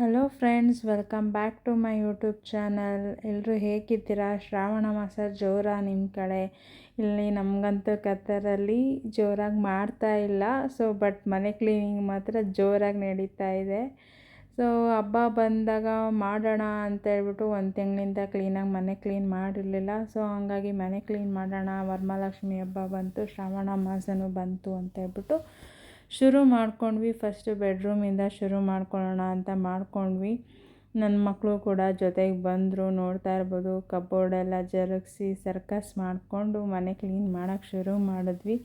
Hello friends welcome back to my YouTube channel ಎಲ್ಲರೂ ಹೇಗಿದ್ದೀರಾ? ಶ್ರಾವಣ ಮಾಸ ಜೋರ ನಿಮ್ಮ ಕಡೆ. ಇಲ್ಲಿ ನಮಗಂತೂ ಕತ್ತರಲ್ಲಿ ಜೋರಾಗಿ ಮಾಡ್ತಾ ಇಲ್ಲ. ಸೊ ಬಟ್ ಮನೆ ಕ್ಲೀನಿಂಗ್ ಮಾತ್ರ ಜೋರಾಗಿ ನಡೀತಾ ಇದೆ. ಸೊ ಹಬ್ಬ ಬಂದಾಗ ಮಾಡೋಣ ಅಂತ ಹೇಳ್ಬಿಟ್ಟು ಒಂದು ತಿಂಗಳಿಂದ ಕ್ಲೀನಾಗಿ ಮನೆ ಕ್ಲೀನ್ ಮಾಡಿರಲಿಲ್ಲ. ಸೊ ಹಾಗಾಗಿ ಮನೆ ಕ್ಲೀನ್ ಮಾಡೋಣ. ವರಮಹಾಲಕ್ಷ್ಮಿ ಹಬ್ಬ ಬಂತು. ಶ್ರಾವಣ ಮಾಸನೂ ಬಂತು ಅಂತ ಹೇಳ್ಬಿಟ್ಟು ಶುರು ಮಾಡ್ಕೊಂಡ್ವಿ ಫಸ್ಟು ಬೆಡ್ರೂಮಿಂದ ಶುರು ಮಾಡ್ಕೊಳ್ಳೋಣ ಅಂತ ಮಾಡ್ಕೊಂಡ್ವಿ. ನನ್ನ ಮಕ್ಕಳು ಕೂಡ ಜೊತೆಗೆ ಬಂದರು, ನೋಡ್ತಾ ಇರ್ಬೋದು ಕಬೋರ್ಡೆಲ್ಲ ಜರುಗಿಸಿ ಸರ್ಕಸ್ ಮಾಡಿಕೊಂಡು ಮನೆ ಕ್ಲೀನ್ ಮಾಡೋಕ್ಕೆ ಶುರು ಮಾಡಿದ್ವಿ,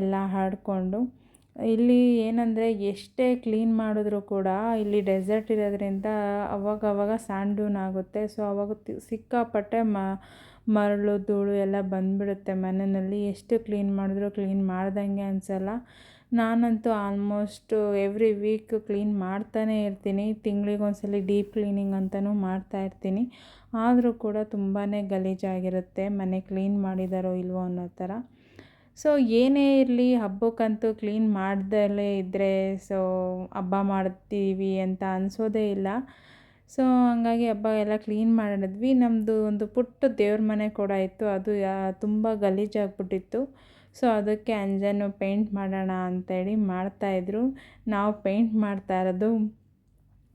ಎಲ್ಲ ಹಾಡಿಕೊಂಡು ಇಲ್ಲಿ ಏನಂದರೆ ಎಷ್ಟೇ ಕ್ಲೀನ್ ಮಾಡಿದ್ರೂ ಕೂಡ ಇಲ್ಲಿ ಡೆಸರ್ಟ್ ಇರೋದ್ರಿಂದ ಅವಾಗವಾಗ ಸ್ಯಾಂಡ್ ಸ್ಯಾಂಡೂನ್ ಆಗುತ್ತೆ. ಸೊ ಅವಾಗ ಸಿಕ್ಕಾಪಟ್ಟೆ ಮ, ಮರಳು, ಧೂಳು ಎಲ್ಲ ಬಂದುಬಿಡುತ್ತೆ ಮನೆಯಲ್ಲಿ. ಎಷ್ಟು ಕ್ಲೀನ್ ಮಾಡಿದ್ರೂ ಕ್ಲೀನ್ ಮಾಡ್ದಂಗೆ ಅನಿಸಲ್ಲ. ನಾನಂತೂ ಆಲ್ಮೋಸ್ಟು ಎವ್ರಿ ವೀಕ್ ಕ್ಲೀನ್ ಮಾಡ್ತಾನೇ ಇರ್ತೀನಿ. ತಿಂಗಳಿಗೊಂದ್ಸಲ ಡೀಪ್ ಕ್ಲೀನಿಂಗ್ ಅಂತಲೂ ಮಾಡ್ತಾಯಿರ್ತೀನಿ ಆದರೂ ಕೂಡ ತುಂಬಾ ಗಲೀಜಾಗಿರುತ್ತೆ ಮನೆ ಕ್ಲೀನ್ ಮಾಡಿದಾರೋ ಇಲ್ವೋ ಅನ್ನೋ ಥರ. ಸೊ ಏನೇ ಇರಲಿ ಹಬ್ಬಕ್ಕಂತೂ ಕ್ಲೀನ್ ಮಾಡ್ದಲೇ ಇದ್ದರೆ ಸೊ ಹಬ್ಬ ಮಾಡ್ತೀವಿ ಅಂತ ಅನಿಸೋದೇ ಇಲ್ಲ. ಸೊ ಹಂಗಾಗಿ ಹಬ್ಬ ಎಲ್ಲ ಕ್ಲೀನ್ ಮಾಡಿದ್ವಿ. ನಮ್ಮದು ಒಂದು ಪುಟ್ಟ ದೇವ್ರ ಮನೆ ಕೂಡ ಇತ್ತು. ಅದು ತುಂಬ ಗಲೀಜಾಗ್ಬಿಟ್ಟಿತ್ತು. ಸೊ ಅದಕ್ಕೆ ಅಂಜನು ಪೇಂಟ್ ಮಾಡೋಣ ಅಂತೇಳಿ ಮಾಡ್ತಾಯಿದ್ರು ನಾವು ಪೇಂಟ್ ಮಾಡ್ತಾ ಇರೋದು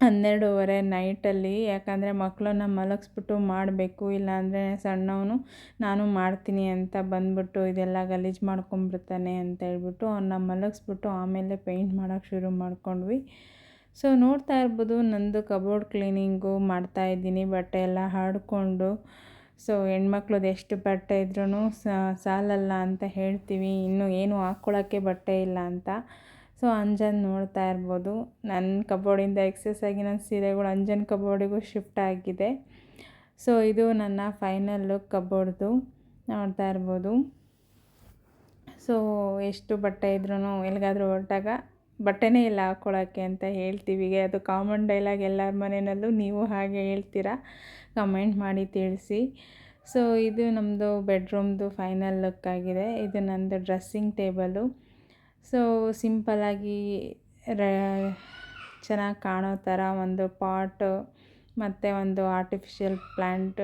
ಹನ್ನೆರಡೂವರೆ ನೈಟಲ್ಲಿ. ಯಾಕಂದರೆ ಮಕ್ಕಳನ್ನ ಮಲಗಿಸ್ಬಿಟ್ಟು ಮಾಡಬೇಕು, ಇಲ್ಲಾಂದರೆ ಸಣ್ಣವನು ನಾನು ಮಾಡ್ತೀನಿ ಅಂತ ಬಂದ್ಬಿಟ್ಟು ಇದೆಲ್ಲ ಗಲೀಜು ಮಾಡ್ಕೊಂಬಿಡ್ತಾನೆ ಅಂತ ಹೇಳ್ಬಿಟ್ಟು ಅವನ್ನ ಮಲಗಿಸ್ಬಿಟ್ಟು ಆಮೇಲೆ ಪೇಂಟ್ ಮಾಡೋಕ್ಕೆ ಶುರು ಮಾಡ್ಕೊಂಡ್ವಿ. ಸೊ ನೋಡ್ತಾ ಇರ್ಬೋದು ನಂದು ಕಬೋರ್ಡ್ ಕ್ಲೀನಿಂಗು ಮಾಡ್ತಾಯಿದ್ದೀನಿ ಬಟ್ಟೆ ಎಲ್ಲ ಹಾಡಿಕೊಂಡು. ಸೊ ಹೆಣ್ಮಕ್ಳದ್ದು ಎಷ್ಟು ಬಟ್ಟೆ ಇದ್ರೂ ಸಾಲಲ್ಲ ಅಂತ ಹೇಳ್ತೀವಿ. ಇನ್ನೂ ಏನು ಹಾಕ್ಕೊಳಕ್ಕೆ ಬಟ್ಟೆ ಇಲ್ಲ ಅಂತ. ಸೊ ಅಂಜನ್ ನೋಡ್ತಾ ಇರ್ಬೋದು. ನನ್ನ ಕಬೋರ್ಡಿಂದ ಎಕ್ಸಸ್ ಆಗಿ ನನ್ನ ಸೀರೆಗಳು ಅಂಜನ್ ಕಬೋರ್ಡಿಗೂ ಶಿಫ್ಟ್ ಆಗಿದೆ. ಸೊ ಇದು ನನ್ನ ಫೈನಲ್ ಲುಕ್ ಕಬೋರ್ಡ್ದು. ನೋಡ್ತಾ ಇರ್ಬೋದು. ಸೊ ಎಷ್ಟು ಬಟ್ಟೆ ಇದ್ರೂ ಎಲ್ಲಿಗಾದ್ರೂ ಹೊರಟಾಗ ಬಟ್ಟೆನೇ ಇಲ್ಲ ಹಾಕ್ಕೊಳ್ಳೋಕ್ಕೆ ಅಂತ ಹೇಳ್ತೀವಿ. ಅದು ಕಾಮನ್ ಡೈಲಾಗ್ ಎಲ್ಲರ ಮನೆಯಲ್ಲೂ ನೀವು ಹಾಗೆ ಹೇಳ್ತೀರಾ? ಕಮೆಂಟ್ ಮಾಡಿ ತಿಳಿಸಿ. ಸೊ ಇದು ನಮ್ಮದು ಬೆಡ್ರೂಮ್ದು ಫೈನಲ್ ಲುಕ್ ಆಗಿದೆ. ಇದು ನನ್ನದು ಡ್ರೆಸ್ಸಿಂಗ್ ಟೇಬಲು ಸೊ ಸಿಂಪಲಾಗಿ ರ, ಚೆನ್ನಾಗಿ ಕಾಣೋ ಥರ ಒಂದು ಪಾಟ್ ಮತ್ತು ಒಂದು ಆರ್ಟಿಫಿಷಿಯಲ್ ಪ್ಲ್ಯಾಂಟ್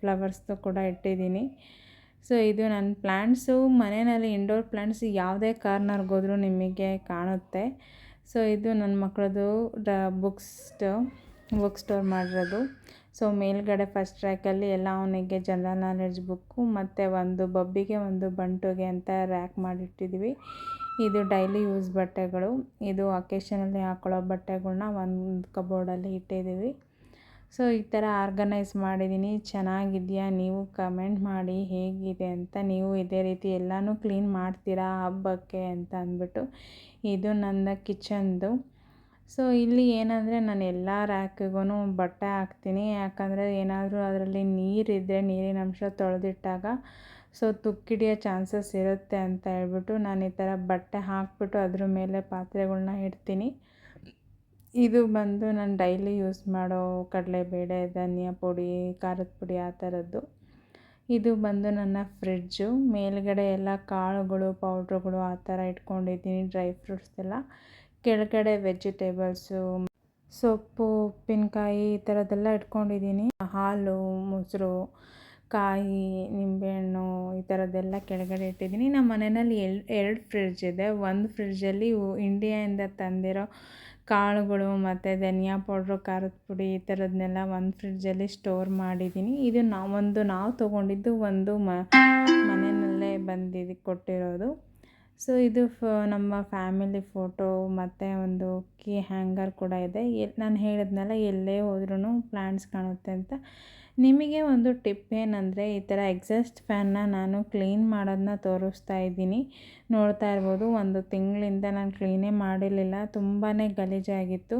ಫ್ಲವರ್ಸ್ದು ಕೂಡ ಇಟ್ಟಿದ್ದೀನಿ. ಸೊ ಇದು ನನ್ನ ಪ್ಲ್ಯಾಂಟ್ಸು ಮನೆಯಲ್ಲಿ ಇಂಡೋರ್ ಪ್ಲ್ಯಾಂಟ್ಸ್ ಯಾವುದೇ ಕಾರ್ನರ್ಗೆ ಹೋದ್ರೂ ನಿಮಗೆ ಕಾಣುತ್ತೆ. ಸೊ ಇದು ನನ್ನ ಮಕ್ಕಳದು ಡ ಬುಕ್ಸ್ ಬುಕ್ ಸ್ಟೋರ್ ಮಾಡಿರೋದು. ಸೊ ಮೇಲ್ಗಡೆ ಫಸ್ಟ್ ರ್ಯಾಕಲ್ಲಿ ಎಲ್ಲ ಅವನಿಗೆ ಜನರಲ್ ನಾಲೆಡ್ಜ್ ಬುಕ್ಕು ಮತ್ತು ಒಂದು ಬಬ್ಬಿಗೆ ಒಂದು ಬಂಟುಗೆ ಅಂತ ರ್ಯಾಕ್ ಮಾಡಿಟ್ಟಿದ್ವಿ. ಇದು ಡೈಲಿ ಯೂಸ್ ಬಟ್ಟೆಗಳು. ಇದು ಅಕೇಶನಲ್ಲಿ ಹಾಕೊಳ್ಳೋ ಬಟ್ಟೆಗಳನ್ನ ಒಂದು ಕಬೋರ್ಡಲ್ಲಿ ಇಟ್ಟಿದ್ದೀವಿ ಸೊ, ಈ ಥರ ಆರ್ಗನೈಸ್ ಮಾಡಿದ್ದೀನಿ ಚೆನ್ನಾಗಿದೆಯಾ? ನೀವು ಕಮೆಂಟ್ ಮಾಡಿ ಹೇಗಿದೆ ಅಂತ. ನೀವು ಇದೇ ರೀತಿ ಎಲ್ಲನೂ ಕ್ಲೀನ್ ಮಾಡ್ತೀರಾ ಹಬ್ಬಕ್ಕೆ ಅಂತ ಅಂದ್ಬಿಟ್ಟು ಇದು ನನ್ನ ಕಿಚನ್ದು. ಸೊ, ಇಲ್ಲಿ ಏನಂದರೆ ನಾನು ಎಲ್ಲ ರ್ಯಾಕಿಗೂ ಬಟ್ಟೆ ಹಾಕ್ತೀನಿ. ಯಾಕಂದರೆ ಏನಾದರೂ ಅದರಲ್ಲಿ ನೀರಿದ್ದರೆ ನೀರಿನ ಅಂಶ ತೊಳೆದಿಟ್ಟಾಗ ಸೊ, ತುಕ್ಕಿಡಿಯೋ ಚಾನ್ಸಸ್ ಇರುತ್ತೆ ಅಂತ ಹೇಳ್ಬಿಟ್ಟು ನಾನು ಈ ಥರ ಬಟ್ಟೆ ಹಾಕ್ಬಿಟ್ಟು ಅದ್ರ ಮೇಲೆ ಪಾತ್ರೆಗಳನ್ನ ಇಡ್ತೀನಿ. ಇದು ಬಂದು ನಾನು ಡೈಲಿ ಯೂಸ್ ಮಾಡೋ ಕಡಲೆಬೇಳೆ, ಧನಿಯಾ ಪುಡಿ, ಖಾರದ ಪುಡಿ ಆ ಥರದ್ದು. ಇದು ಬಂದು ನನ್ನ ಫ್ರಿಡ್ಜು. ಮೇಲುಗಡೆ ಎಲ್ಲ ಕಾಳುಗಳು, ಪೌಡ್ರುಗಳು ಆ ಥರ ಇಟ್ಕೊಂಡಿದ್ದೀನಿ, ಡ್ರೈ ಫ್ರೂಟ್ಸ್ ಎಲ್ಲ. ಕೆಳಗಡೆ ವೆಜಿಟೇಬಲ್ಸು, ಸೊಪ್ಪು, ಉಪ್ಪಿನಕಾಯಿ ಈ ಥರದ್ದೆಲ್ಲ ಇಟ್ಕೊಂಡಿದ್ದೀನಿ. ಹಾಲು, ಮೊಸರು, ಕಾಯಿ, ನಿಂಬೆಹಣ್ಣು ಈ ಥರದ್ದೆಲ್ಲ ಕೆಳಗಡೆ ಇಟ್ಟಿದ್ದೀನಿ. ನಮ್ಮ ಮನೆಯಲ್ಲಿ ಎಲ್, ಎರಡು ಫ್ರಿಡ್ಜ್ ಇದೆ. ಒಂದು ಫ್ರಿಡ್ಜಲ್ಲಿ ಇಂಡಿಯಾಯಿಂದ ತಂದಿರೋ ಕಾಳುಗಳು ಮತ್ತು ಧನಿಯಾ ಪೌಡ್ರು, ಖಾರದ ಪುಡಿ ಈ ಥರದನ್ನೆಲ್ಲ ಒಂದು ಫ್ರಿಡ್ಜಲ್ಲಿ ಸ್ಟೋರ್ ಮಾಡಿದ್ದೀನಿ. ಇದು ನಾವೊಂದು ನಾವು ತೊಗೊಂಡಿದ್ದು ಒಂದು ಮನೆಯಲ್ಲೇ ಬಂದಿದ್ದು ಕೊಟ್ಟಿರೋದು. ಸೊ, ಇದು ಫ, ನಮ್ಮ ಫ್ಯಾಮಿಲಿ ಫೋಟೋ ಮತ್ತು ಒಂದು ಕೀ ಹ್ಯಾಂಗರ್ ಕೂಡ ಇದೆ. ನಾನು ಹೇಳಿದ್ನಲ್ಲ ಎಲ್ಲೇ ಹೋದ್ರೂ ಪ್ಲ್ಯಾಂಟ್ಸ್ ಕಾಣುತ್ತೆ ಅಂತ. ನಿಮಗೆ ಒಂದು ಟಿಪ್ ಏನಂದರೆ, ಈ ಥರ ಎಕ್ಸಾಸ್ಟ್ ಫ್ಯಾನ್ನ ನಾನು ಕ್ಲೀನ್ ಮಾಡೋದನ್ನ ತೋರಿಸ್ತಾ ಇದ್ದೀನಿ. ನೋಡ್ತಾ ಇರ್ಬೋದು, ಒಂದು ತಿಂಗಳಿಂದ ನಾನು ಕ್ಲೀನೇ ಮಾಡಿರಲಿಲ್ಲ ತುಂಬಾ ಗಲೀಜಾಗಿತ್ತು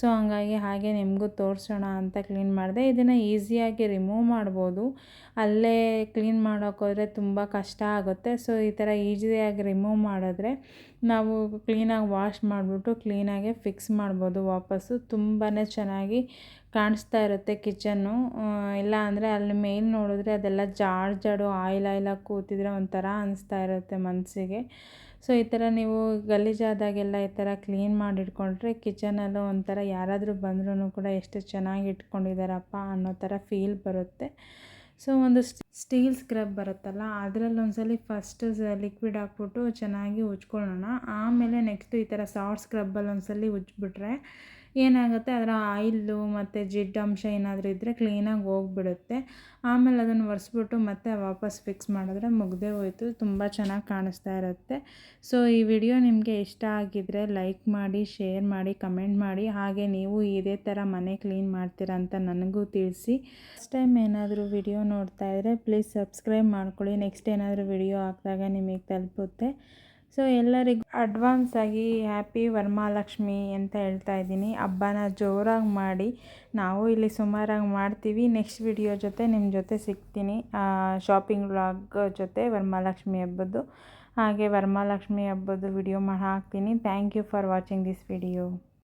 ಸೊ, ಹಂಗಾಗಿ ಹಾಗೆ ನಿಮಗೂ ತೋರಿಸೋಣ ಅಂತ ಕ್ಲೀನ್ ಮಾಡಿದೆ. ಇದನ್ನು ಈಸಿಯಾಗಿ ರಿಮೂವ್ ಮಾಡ್ಬೋದು. ಅಲ್ಲೇ ಕ್ಲೀನ್ ಮಾಡೋಕ್ಕೋದ್ರೆ ತುಂಬ ಕಷ್ಟ ಆಗುತ್ತೆ. ಸೊ, ಈ ಥರ ಈಸಿಯಾಗಿ ರಿಮೂವ್ ಮಾಡಿದ್ರೆ ನಾವು ಕ್ಲೀನಾಗಿ ವಾಶ್ ಮಾಡಿಬಿಟ್ಟು ಕ್ಲೀನಾಗೆ ಫಿಕ್ಸ್ ಮಾಡ್ಬೋದು ವಾಪಸ್ಸು. ತುಂಬಾ ಚೆನ್ನಾಗಿ ಕಾಣಿಸ್ತಾ ಇರುತ್ತೆ ಕಿಚನ್ನು. ಇಲ್ಲ ಅಂದರೆ ಅಲ್ಲಿ ಮೇಲೆ ನೋಡಿದ್ರೆ ಅದೆಲ್ಲ ಜಾಡ್ ಜಾಡು ಆಯಿಲ್ ಆಯಿಲಾಗಿ ಕೂತಿದ್ರೆ ಒಂಥರ ಅನಿಸ್ತಾ ಇರುತ್ತೆ ಮನಸ್ಸಿಗೆ ಸೊ, ಈ ಥರ ನೀವು ಗಲೀಜಾದಾಗೆಲ್ಲ ಈ ಥರ ಕ್ಲೀನ್ ಮಾಡಿ ಇಟ್ಕೊಂಡ್ರೆ ಕಿಚನಲ್ಲೂ ಒಂಥರ ಯಾರಾದರೂ ಬಂದ್ರೂ ಕೂಡ ಎಷ್ಟು ಚೆನ್ನಾಗಿ ಇಟ್ಕೊಂಡಿದ್ದಾರಪ್ಪ ಅನ್ನೋ ಥರ ಫೀಲ್ ಬರುತ್ತೆ. ಸೊ, ಒಂದು ಸ್ಟೀಲ್ ಸ್ಕ್ರಬ್ ಬರುತ್ತಲ್ಲ, ಅದರಲ್ಲಿ ಒಂದ್ಸಲಿ ಫಸ್ಟ್ ಲಿಕ್ವಿಡ್ ಹಾಕ್ಬಿಟ್ಟು ಚೆನ್ನಾಗಿ ಉಜ್ಕೊಳ್ಳೋಣ. ಆಮೇಲೆ ನೆಕ್ಸ್ಟ್ ಈ ಥರ ಸಾಫ್ಟ್ ಸ್ಕ್ರಬ್ಬಲ್ಲಿ ಒಂದ್ಸಲಿ ಉಜ್ಜಿಬಿಟ್ರೆ ಏನಾಗುತ್ತೆ ಅದರ ಆಯಿಲ್ಲು ಮತ್ತು ಜಿಡ್ಡಂಶ ಏನಾದರೂ ಇದ್ದರೆ ಕ್ಲೀನಾಗಿ ಹೋಗ್ಬಿಡುತ್ತೆ. ಆಮೇಲೆ ಅದನ್ನು ಒರೆಸ್ಬಿಟ್ಟು ಮತ್ತೆ ವಾಪಸ್ ಫಿಕ್ಸ್ ಮಾಡಿದ್ರೆ ಮುಗ್ದೇ ಹೋಯ್ತು. ತುಂಬ ಚೆನ್ನಾಗಿ ಕಾಣಿಸ್ತಾ ಇರುತ್ತೆ. ಸೊ ಈ ವಿಡಿಯೋ ನಿಮಗೆ ಇಷ್ಟ ಆಗಿದ್ದರೆ ಲೈಕ್ ಮಾಡಿ ಶೇರ್ ಮಾಡಿ ಕಮೆಂಟ್ ಮಾಡಿ. ಹಾಗೆ ನೀವು ಇದೇ ಥರ ಮನೆ ಕ್ಲೀನ್ ಮಾಡ್ತೀರಾ ಅಂತ ನನಗೂ ತಿಳಿಸಿ. ಫಸ್ಟ್ ಟೈಮ್ ಏನಾದರೂ ವಿಡಿಯೋ ನೋಡ್ತಾ ಇದ್ದರೆ ಪ್ಲೀಸ್ ಸಬ್ಸ್ಕ್ರೈಬ್ ಮಾಡ್ಕೊಳ್ಳಿ. ನೆಕ್ಸ್ಟ್ ಏನಾದರೂ ವಿಡಿಯೋ ಹಾಕಿದಾಗ ನಿಮಗೆ ತಲುಪುತ್ತೆ. ಸೊ ಎಲ್ಲರಿಗೂ ಅಡ್ವಾನ್ಸ್ ಆಗಿ ಹ್ಯಾಪಿ ವರಮಹಾಲಕ್ಷ್ಮಿ ಅಂತ ಹೇಳ್ತಾ ಇದ್ದೀನಿ. ಹಬ್ಬನ ಜೋರಾಗಿ ಮಾಡಿ ನಾವು ಇಲ್ಲಿ ಸುಮಾರಾಗಿ ಮಾಡ್ತೀವಿ. ನೆಕ್ಸ್ಟ್ ವಿಡಿಯೋ ಜೊತೆ ನಿಮ್ಮ ಜೊತೆ ಸಿಗ್ತೀನಿ. ಶಾಪಿಂಗ್ ವ್ಲಾಗ್ ಜೊತೆ ವರಮಹಾಲಕ್ಷ್ಮಿ ಹಬ್ಬದ್ದು. ಹಾಗೆ ವರಮಹಾಲಕ್ಷ್ಮಿ ಹಬ್ಬದ್ದು ವಿಡಿಯೋ ಮಾಡಿ ಹಾಕ್ತೀನಿ. Thank you for watching this video